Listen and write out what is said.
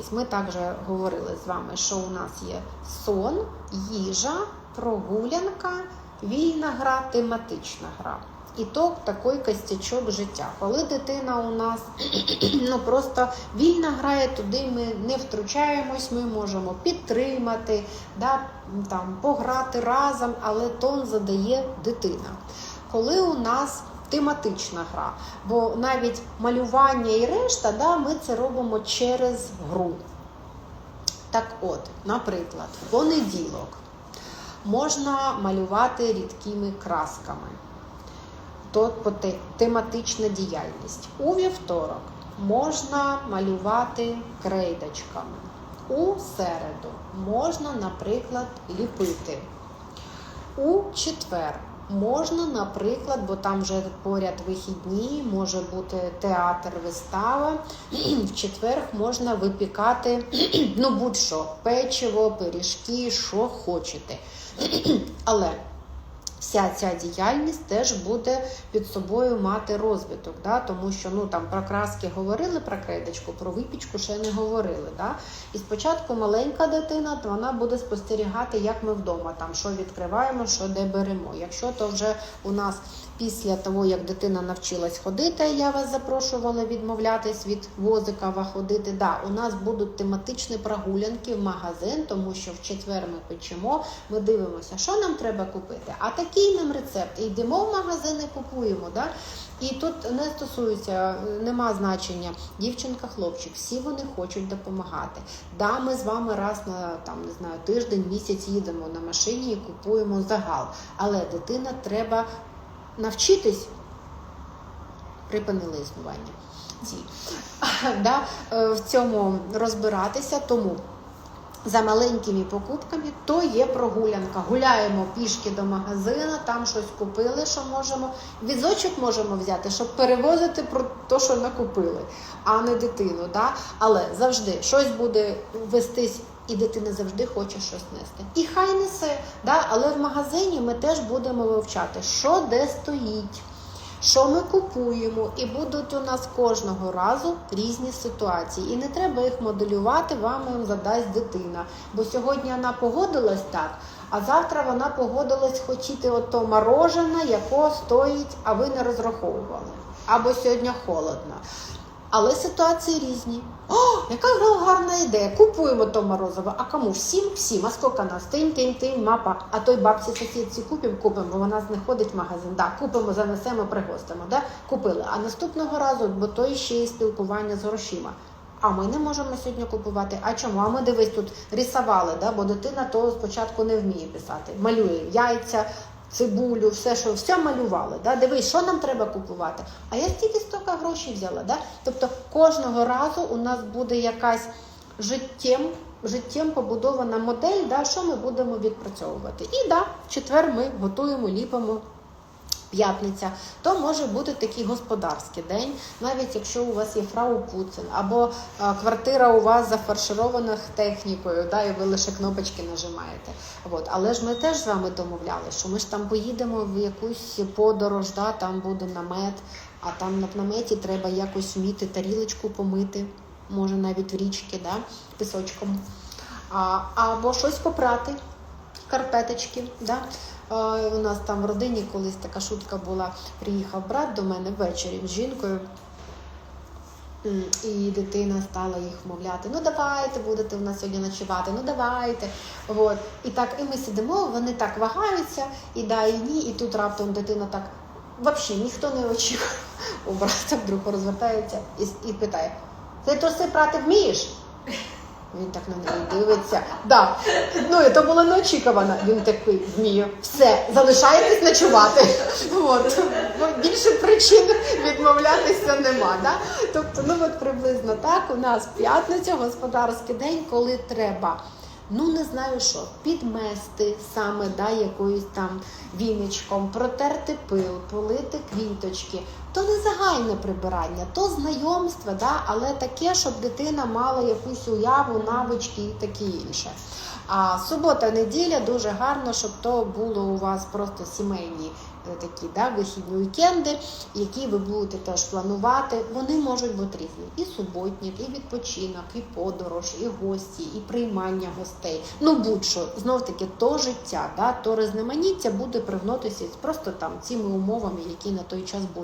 дивитесь, ми також говорили з вами, що у нас є сон, їжа, прогулянка, вільна гра, тематична гра. І то такий костячок життя. Коли дитина у нас ну просто вільно грає, туди ми не втручаємось, ми можемо підтримати, да, там, пограти разом, але тон задає дитина. Коли у нас тематична гра, бо навіть малювання і решта, да, ми це робимо через гру. Так от, наприклад, в понеділок можна малювати рідкими красками. Тобто тематична діяльність. У вівторок можна малювати крейдочками. У середу можна, наприклад, ліпити. У четвер можна, наприклад, бо там вже поряд вихідні, може бути театр, вистава. В четвер можна випікати ну будь-що, печиво, пиріжки, що хочете. Але вся ця діяльність теж буде під собою мати розвиток, да? тому що ну там про краски говорили про крейдочку, про випічку ще не говорили. Да? І спочатку маленька дитина, то вона буде спостерігати, як ми вдома там що відкриваємо, що де беремо. Якщо то вже у нас після того, як дитина навчилась ходити, я вас запрошувала відмовлятись від возика ходити. Да, у нас будуть тематичні прогулянки в магазин, тому що в четвер ми печемо, ми дивимося, що нам треба купити. А такий нам рецепт. Йдемо в магазин і купуємо. Да? І тут не стосується, нема значення дівчинка, хлопчик, всі вони хочуть допомагати. Да, ми з вами раз на там не знаю тиждень, місяць їдемо на машині і купуємо загал. Але дитина треба навчитись припинили існування. Ці. Да, е, в цьому розбиратися, тому за маленькими покупками то є прогулянка. Гуляємо пішки до магазину, там щось купили, що можемо. Візочок можемо взяти, щоб перевозити про те, що накупили, а не дитину. Да? Але завжди щось буде вестись. І дитина завжди хоче щось нести. І хай несе, да? але в магазині ми теж будемо вивчати, що де стоїть, що ми купуємо, і будуть у нас кожного разу різні ситуації. І не треба їх моделювати, вам їм задасть дитина. Бо сьогодні вона погодилась так, а завтра вона погодилась хотіти ото морожене, яко стоїть, а ви не розраховували. Або сьогодні холодно. Але ситуації різні. О, яка гарна ідея! Купуємо то морозиво. А кому? Всім, всім. А скільки нас? Тим, тим, тим, мапа. А той бабці сусідці купимо, купимо, бо вона знаходить в магазин. Да, купимо, занесемо, пригостимо. Да? Купили. А наступного разу, бо то ще є спілкування з грошима. А ми не можемо сьогодні купувати. А чому? А ми дивись тут рисували, да? бо дитина то спочатку не вміє писати. Малює яйця, цибулю, все, що все малювали. Да? Дивись, що нам треба купувати. А я стільки стільки грошей взяла. Да? Тобто кожного разу у нас буде якась життєм, життєм побудована модель, да, що ми будемо відпрацьовувати. І да, в четвер ми готуємо, ліпимо. П'ятниця, то може бути такий господарський день, навіть якщо у вас є фрау Пуцин, або а, квартира у вас зафарширована технікою, да, і ви лише кнопочки нажимаєте. От. Але ж ми теж з вами домовлялися, що ми ж там поїдемо в якусь подорож, да, там буде намет, а там на наметі треба якось вміти тарілочку помити, може навіть в річки, да, пісочком, а, або щось попрати, карпеточки. Да. Е, У нас там в родині колись така шутка була. Приїхав брат до мене ввечері з жінкою. І дитина стала їх вмовляти: ну давайте будете в нас сьогодні ночувати, ну давайте. От. І так, і ми сидимо, вони так вагаються, і да, і ні, і тут раптом дитина так. Взагалі ніхто не очікував. У брата вдруг розвертається і, і питає: Ти труси прати вмієш? Він так на неї дивиться. Да. Ну, і то було неочікувано. Він такий вмію. Все, залишаєтесь ночувати. От. Більше причин відмовлятися нема. Да? Тобто, ну от приблизно так. У нас п'ятниця, господарський день, коли треба. Ну, не знаю що, підмести саме да, якоюсь там віничком, протерти пил, полити квіточки, то не загальне прибирання, то знайомство, да, але таке, щоб дитина мала якусь уяву, навички і таке інше. А субота, неділя дуже гарно, щоб то було у вас просто сімейні е, такі да, вихідні вікенди, які ви будете теж планувати. Вони можуть бути різні. І суботник, і відпочинок, і подорож, і гості, і приймання гостей. Ну будь-що, знов таки, то життя, да, то різноманіття буде привноситися просто там цими умовами, які на той час будуть.